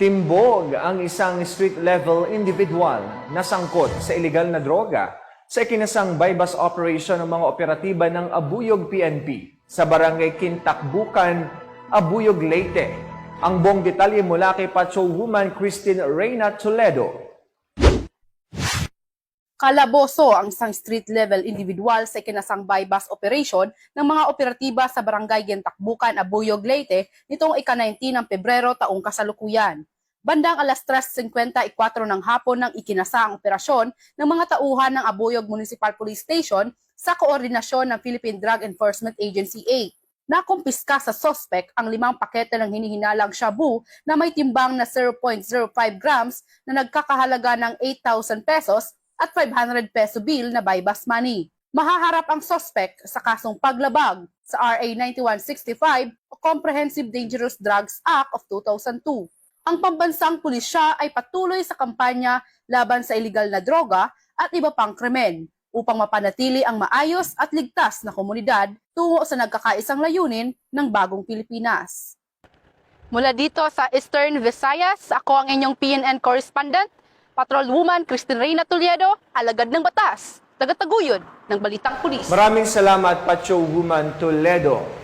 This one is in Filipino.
Timbog ang isang street-level individual na sangkot sa ilegal na droga sa ikinasang bypass operation ng mga operatiba ng Abuyog PNP sa barangay Kintakbukan, Abuyog, Leyte. Ang buong detalye mula kay Patrolwoman Christine Reyna Toledo. Kalaboso ang isang street-level individual sa ikinasang bypass operation ng mga operatiba sa barangay Gentakbukan, Abuyog, Leyte nitong ika-19 ng Pebrero taong kasalukuyan. Bandang alas 3.54 ng hapon nang ikinasa ang operasyon ng mga tauhan ng Abuyog Municipal Police Station sa koordinasyon ng Philippine Drug Enforcement Agency 8. Nakumpiska sa sospek ang limang pakete ng hinihinalang shabu na may timbang na 0.05 grams na nagkakahalaga ng 8,000 pesos at 500 peso bill na bypass money. Mahaharap ang sospek sa kasong paglabag sa RA 9165 o Comprehensive Dangerous Drugs Act of 2002. Ang pambansang pulisya ay patuloy sa kampanya laban sa iligal na droga at iba pang krimen upang mapanatili ang maayos at ligtas na komunidad tungo sa nagkakaisang layunin ng bagong Pilipinas. Mula dito sa Eastern Visayas, ako ang inyong PNN correspondent, Patrolwoman Christine Reyna Toledo, alagad ng batas, tagataguyod ng Balitang Pulis. Maraming salamat Patrolwoman Toledo.